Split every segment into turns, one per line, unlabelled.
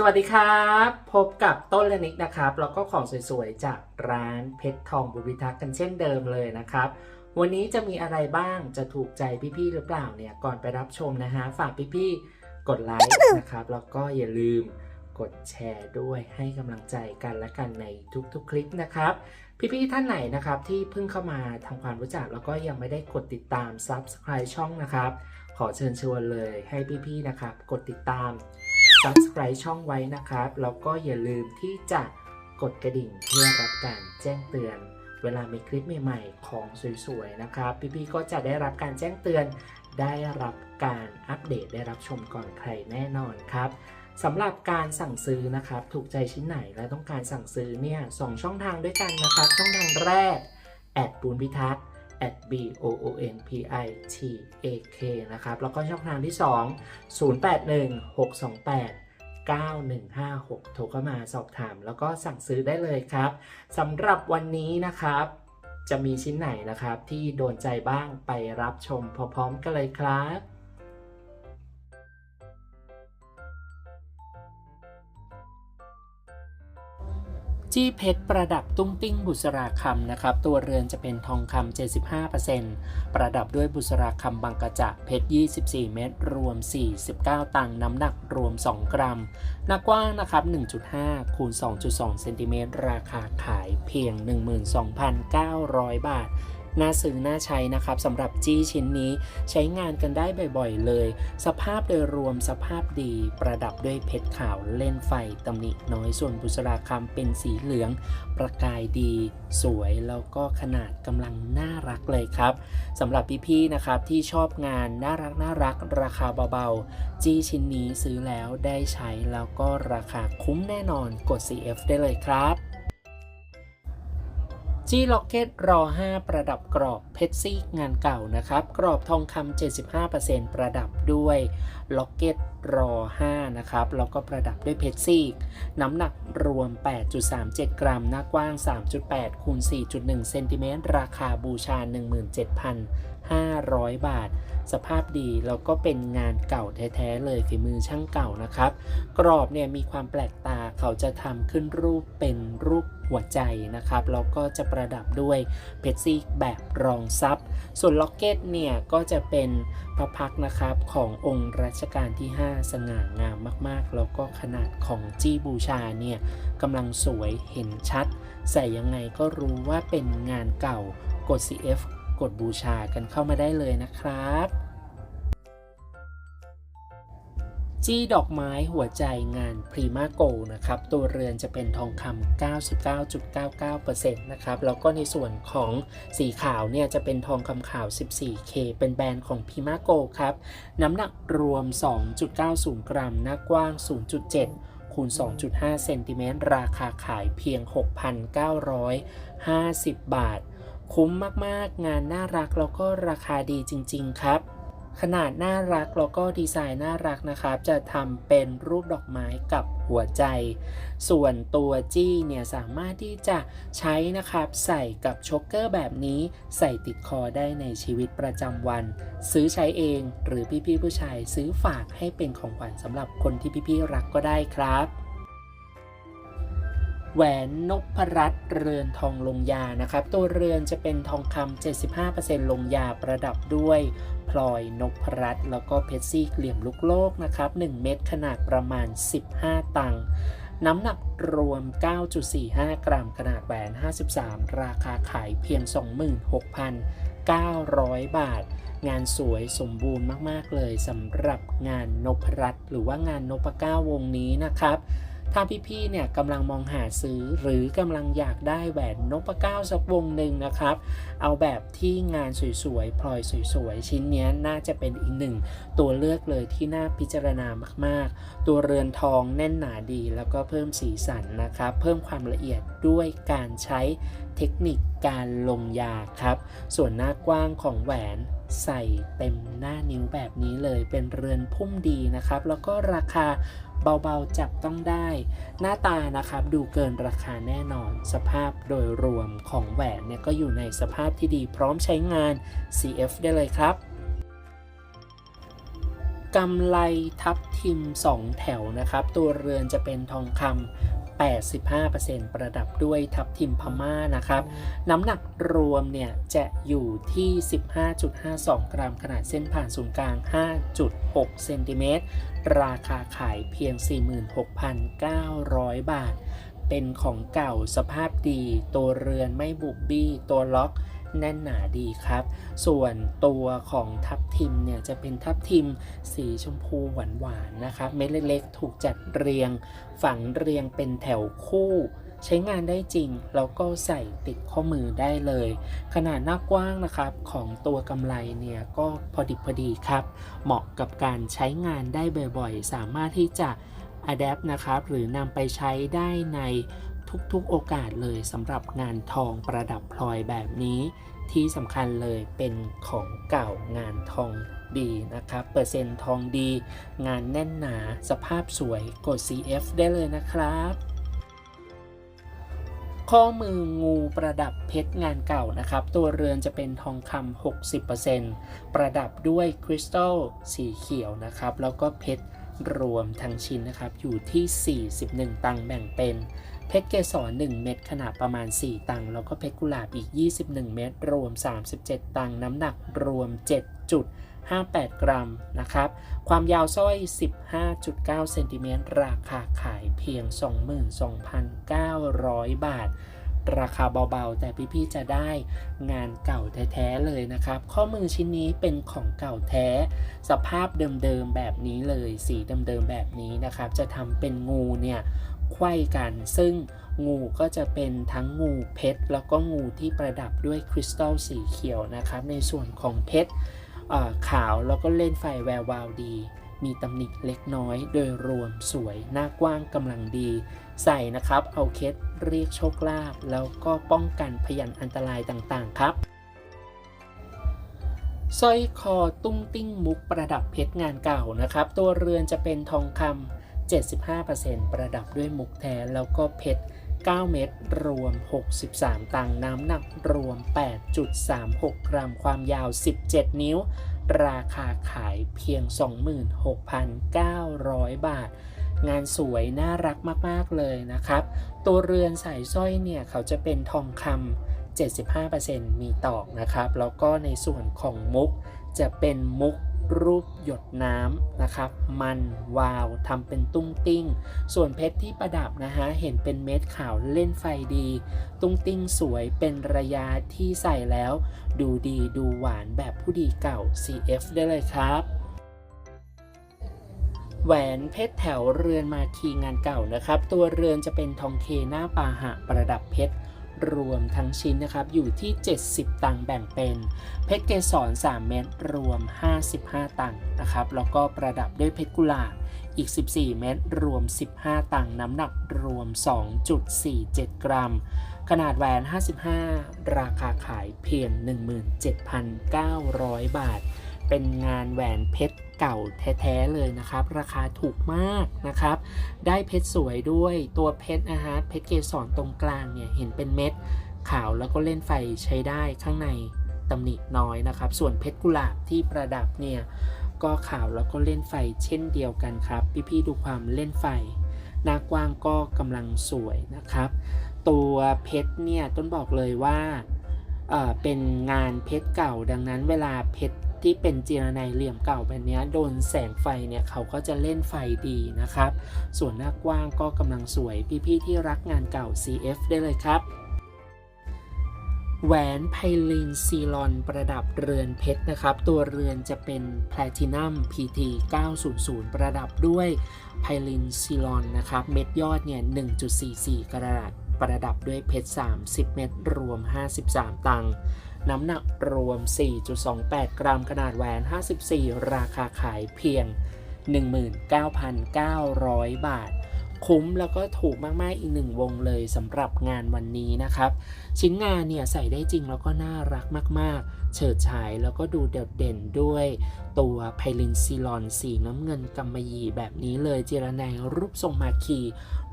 สวัสดีครับ พบกับต้นและนิกนะครับ แล้วก็ของสวยๆ จากร้านเพชรทองบุญพิทักษ์กันเช่นเดิมเลยนะครับ วันนี้จะมีอะไรบ้างจะถูกใจพี่ๆหรือเปล่าเนี่ยก่อนไปรับชมนะฮะฝากพี่ๆกดไลค์นะครับ แล้วก็อย่าลืมกดแชร์ด้วยให้กำลังใจกันและกันในทุกๆ คลิปนะครับ พี่ๆท่านไหนนะครับที่เพิ่งเข้ามาทำความรู้จักแล้วก็ยังไม่ได้กดติดตาม Subscribe ช่องนะครับ ขอเชิญชวนเลยให้พี่ๆนะครับ กดติดตาม Subscribe ช่องไว้นะครับ แล้วก็อย่าลืมที่จะกดกระดิ่งเพื่อรับการแจ้งเตือน เวลามีคลิปใหม่ๆ ของสวยๆ นะครับ พี่ๆ ก็จะได้รับการแจ้งเตือน ได้รับการอัปเดตได้รับชมก่อนใครแน่นอนครับสำหรับการสั่งซื้อนะครับ ถูกใจชิ้นไหนและต้องการสั่งซื้อเนี่ยสองช่องทางด้วยกันนะครับ ช่องทางแรกแอดปูนพิทักษ์ at b o o n p i t a k นะครับ แล้วก็ช่องทางที่ 2 081 628 9156 โทรเข้ามาสอบถาม แล้วก็สั่งซื้อได้เลยครับสำหรับวันนี้นะครับ จะมีชิ้นไหนนะครับที่โดนใจบ้างไปรับชมพร้อมๆกันเลยครับ จี้เพชรประดับตุ้งติ้งบุษราคำนะครับ ตัวเรือนจะเป็นทองคำ75%ประดับด้วยบุษราคำบางกระจะเพชร 24 เม็ดรวม 49 ตังน้ำหนักรวม 2 กรัมหน้ากว้างนะครับ 1.5 คูณ 2.2 เซนติเมตรราคาขายเพียง 12,900 บาท น่าซื้อน่าใช้นะครับสำหรับจี้ชิ้นนี้ใช้งานกันได้บ่อยๆเลย สภาพโดยรวมสภาพดี ประดับด้วยเพชรขาวเล่นไฟตำหนิน้อยส่วนบุษราคำเป็นสีเหลือง ประกายดี สวยแล้วก็ขนาดกำลังน่ารักเลยครับสำหรับพี่ๆนะครับที่ชอบงานน่ารักน่ารักราคาเบาๆ จี้ชิ้นนี้ซื้อแล้วได้ใช้แล้วก็ราคาคุ้มแน่นอนกด CF ได้เลยครับ จี้ล็อกเก็ตรอ 5 ประดับกรอบเพชรซีกงานเก่านะครับ กรอบทองคำ75%ประดับด้วยล็อกเก็ตรอ 5 นะครับ แล้วก็ประดับด้วยเพชรซีก น้ำหนักรวม 8.37 กรัม หน้ากว้าง 3.8 คูณ 4.1 เซนติเมตร ราคาบูชา 17,500 บาท สภาพดี แล้วก็เป็นงานเก่าแท้ๆเลยฝีมือช่างเก่านะครับ กรอบเนี่ยมีความแปลกตา เขาจะทำขึ้นรูปเป็นรูปหัวใจนะครับ แล้วก็จะประดับด้วยเพชรซีกแบบรองซับ ส่วนล็อกเก็ตเนี่ยก็จะเป็น พระพักนะครับขององค์รัชกาลที่ 5 สง่างามมากๆ แล้วก็ขนาดของจี้บูชาเนี่ยกำลังสวยเห็นชัด ใส่ยังไงก็รู้ว่าเป็นงานเก่ากด CF กดบูชากันเข้ามาได้เลยนะครับ จี้ดอกไม้หัวใจงานพรีมาโกนะครับ ตัวเรือนจะเป็นทองคำ99.99%นะครับ แล้วก็ในส่วนของสีขาวเนี่ยจะเป็นทองคำขาว 14K เป็นแบรนด์ของพรีมาโกครับ น้ำหนักรวม 2.90 กรัม หน้ากว้าง 0.7 คูณ 2.5 เซนติเมตร ราคาขายเพียง 6,950 บาท คุ้มมากๆ งานน่ารักแล้วก็ราคาดีจริง ๆ ครับ ขนาดน่ารักแล้วก็ดีไซน์น่ารักนะครับ จะทำเป็นรูปดอกไม้กับหัวใจ ส่วนตัวจี้เนี่ยสามารถที่จะใช้นะครับ ใส่กับช็อกเกอร์แบบนี้ใส่ติดคอได้ในชีวิตประจำวัน ซื้อใช้เองหรือพี่ๆผู้ชายซื้อฝากให้เป็นของขวัญสำหรับคนที่พี่ๆรักก็ได้ครับแหวนนพรัตน์เรือนทองลงยานะครับ ตัวเรือนจะเป็นทองคำ75%ลงยาประดับด้วย พลอยนพรัตน์แล้วก็เพชรซี่เหลี่ยมลูกโลกนะครับ 1 เม็ดขนาดประมาณ 15 ตังค์น้ำหนักรวม 9.45 กรัม ขนาดแหวน 53 ราคาขายเพียง 26,900 บาท งานสวยสมบูรณ์มาก ๆ เลยสำหรับงานนพรัตน์หรือว่างานนพเก้าวงนี้นะครับ ถ้าพี่ๆเนี่ยกำลังมองหาซื้อหรือกำลังอยากได้แหวนนพเก้าสักวงหนึ่งนะครับ เอาแบบที่งานสวยๆพลอยสวยๆ ชิ้นนี้น่าจะเป็นอีกหนึ่งตัวเลือกเลยที่น่าพิจารณามากๆ ตัวเรือนทองแน่นหนาดี แล้วก็เพิ่มสีสันนะครับ เพิ่มความละเอียดด้วยการใช้เทคนิคการลงยาครับ ส่วนหน้ากว้างของแหวน ใส่เต็มหน้านิ้วแบบนี้เลยเป็นเรือนพุ่มดีนะครับ แล้วก็ราคาเบาๆจับต้องได้ หน้าตานะครับดูเกินราคาแน่นอน สภาพโดยรวมของแหวนเนี่ยก็อยู่ในสภาพที่ดีพร้อมใช้งาน CF ได้เลยครับกำไรทับทิม 2 แถวนะครับ ตัวเรือนจะเป็นทองคำ 85%ประดับด้วยทับทิมพม่านะครับ น้ำหนักรวมเนี่ยจะอยู่ที่ 15.52 กรัม ขนาดเส้นผ่านศูนย์กลาง 5.6 เซนติเมตร ราคาขายเพียง 46,900 บาท เป็นของเก่าสภาพดี ตัวเรือนไม่บุบบี้ ตัวล็อก แน่นหนาดีครับ ส่วนตัวของทับทิมเนี่ยจะเป็นทับทิมสีชมพูหวานๆนะครับเม็ดเล็กๆ ถูกจัดเรียง ฝังเรียงเป็นแถวคู่ ใช้งานได้จริง แล้วก็ใส่ติดข้อมือได้เลย ขนาดหน้ากว้างนะครับของตัวกำไลเนี่ยก็พอดิบพอดีครับ เหมาะกับการใช้งานได้บ่อยๆ สามารถที่จะ adapt นะครับ หรือนำไปใช้ได้ใน ทุกๆโอกาสเลยสำหรับงานทองประดับพลอยแบบนี้ที่สำคัญเลยเป็นของเก่างานทองดีนะครับ เปอร์เซ็นต์ทองดี งานแน่นหนาสภาพสวยกด CF ได้เลยนะครับ ข้อมืองูประดับเพชรงานเก่านะครับ ตัวเรือนจะเป็นทองคำ 60%ประดับด้วยคริสตัลสีเขียวนะครับ แล้วก็เพชรรวมทั้งชิ้นนะครับ อยู่ที่ 41 ตังค์แบ่งเป็น เพชรเกสร1เม็ดขนาดประมาณ 4 ตังค์แล้วก็เพชรกุหลาบอีก 21 เม็ดรวม 37 ตังค์น้ำหนักรวม 7.58 กรัมนะครับ ความยาวสร้อย 15.9 เซนติเมตรราคาขายเพียง 22,900 บาท ราคาเบาๆ แต่พี่ๆจะได้งานเก่าแท้ๆเลยนะครับ ข้อมือชิ้นนี้เป็นของเก่าแท้ สภาพเดิมๆแบบนี้เลย สีเดิมๆแบบนี้นะครับ จะทำเป็นงูเนี่ย ไขว้กัน ซึ่งงูก็จะเป็นทั้งงูเพชรแล้วก็งูที่ประดับด้วยคริสตัลสีเขียวนะครับ ในส่วนของเพชรขาวแล้วก็เล่นไฟแวววาวดี มีตำหนิเล็กน้อย โดยรวมสวย หน้ากว้างกำลังดี ใส่นะครับ เอาเคสเรียกโชคลาภแล้วก็ป้องกันพยันอันตรายต่างๆครับสร้อยคอตุ้งติ้งมุกประดับเพชรงานเก่านะครับ ตัวเรือนจะเป็นทองคำ 75%ประดับด้วยมุกแท้แล้วก็เพชร 9 เม็ดรวม 63 ตังค์น้ำหนักรวม 8.36 กรัมความยาว 17 นิ้ว ราคาขายเพียง 26,900 บาท งานสวยน่ารักมาก ๆ เลยนะครับ ตัวเรือนสายสร้อยเนี่ย เขาจะเป็นทองคำ75%มีตอกนะครับ แล้วก็ในส่วนของมุกจะเป็นมุก รูปหยดน้ำนะครับ มันวาวทำเป็นตุ้งติ้ง ส่วนเพชรที่ประดับนะฮะเห็นเป็นเม็ดขาวเล่นไฟดี ตุ้งติ้งสวยเป็นระยะที่ใส่แล้ว ดูดีดูหวานแบบผู้ดีเก่า CF ได้เลยครับแหวนเพชรแถวเรือนมาคีงานเก่านะครับ ตัวเรือนจะเป็นทองเคหน้าปาหะประดับเพชร รวมทั้งชิ้นนะครับอยู่ที่ 70 ตังค์แบ่งเป็น เพชรเกสร3เม็ดรวม 55 ตังค์นะครับแล้วก็ประดับด้วยเพชรกุหลาบอีก 14 เม็ดรวม 15 ตังค์น้ำหนักรวม 2.47 กรัม ขนาดแหวน 55 ราคาขายเพียง 17,900 บาท เป็นงานแหวนเพชรเก่าแท้ๆเลยนะครับ ราคาถูกมากนะครับ ได้เพชรสวยด้วยตัวเพชรนะฮะเพชรเกสรตรงกลางเนี่ยเห็นเป็นเม็ดขาวแล้วก็เล่นไฟใช้ได้ข้างในตำหนิน้อยนะครับ ส่วนเพชรกุหลาบที่ประดับเนี่ยก็ขาวแล้วก็เล่นไฟเช่นเดียวกันครับ พี่ๆดูความเล่นไฟหน้ากว้างก็กำลังสวยนะครับ ตัวเพชรเนี่ยต้นบอกเลยว่าเเป็นงานเพชรเก่าดังนั้นเวลาเพชร ที่เป็นเจีรนัยเหลี่ยมเก่าแบบนี้โดนแสงไฟเนี่ยเขาก็จะเล่นไฟดีนะครับ ส่วนหน้ากว้างก็กำลังสวยพี่ๆที่รักงานเก่า CF ได้เลยครับแหวนไพลินซีลอนประดับเรือนเพชรนะครับ ตัวเรือนจะเป็นแพลตินัม PT 900 ประดับด้วยไพลินซีลอนนะครับ เม็ดยอดเนี่ย 1.44 กระดัตประดับด้วยเพชร 30 เม็ดรวม 53 ตังค์ น้ำหนักรวม 4.28 กรัมขนาดแหวน 54 ราคาขายเพียง 19,900 บาท คุ้มแล้วก็ถูกมาก ๆ อีกหนึ่งวงเลยสำหรับงานวันนี้นะครับ ชิ้นงานเนี่ยใส่ได้จริงแล้วก็น่ารักมาก ๆ เฉิดฉายแล้วก็ดูเด่นเด่นด้วย ตัวไพลินซีลอนสีน้ำเงินกำมะหยี่แบบนี้เลยเจรไนรูปทรงมาคี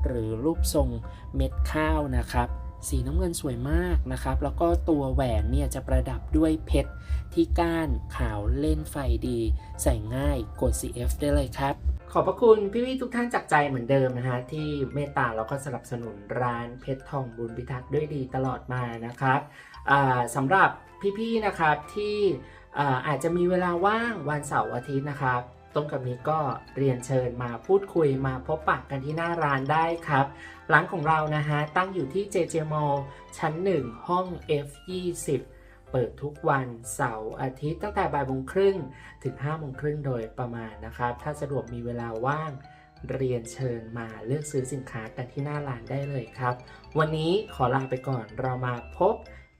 หรือรูปทรงเม็ดข้าวนะครับ สีน้ำเงินสวยมากนะครับ แล้วก็ตัวแหวนเนี่ยจะประดับด้วยเพชรที่ก้านขาวเล่นไฟดี ใส่ง่ายกด CF ได้เลยครับ ขอบพระคุณพี่ๆทุกท่านจากใจเหมือนเดิมนะฮะ ที่เมตตาแล้วก็สนับสนุนร้านเพชรทองบุญพิทักษ์ด้วยดีตลอดมานะครับสำหรับพี่ๆนะครับที่อาจจะมีเวลาว่างวันเสาร์อาทิตย์นะครับ ต้นกับนี้ก็เรียนเชิญมาพูดคุยมาพบปะกันที่หน้าร้านได้ครับ ร้านของเรานะฮะ ตั้งอยู่ที่ JJ Mall ชั้น 1 ห้อง F20 เปิดทุกวันเสาร์อาทิตย์ตั้งแต่บ่ายโมงครึ่งถึง5โมงครึ่งโดยประมาณนะครับ ถ้าสะดวกมีเวลาว่างเรียนเชิญมาเลือกซื้อสินค้ากันที่หน้าร้านได้เลยครับ วันนี้ขอลาไปก่อนเรามาพบ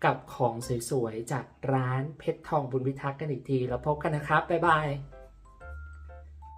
กับของสวยๆ จากร้านเพชรทองบุญวิทักษ์กันอีกที แล้วพบกันนะครับ บ๊ายบาย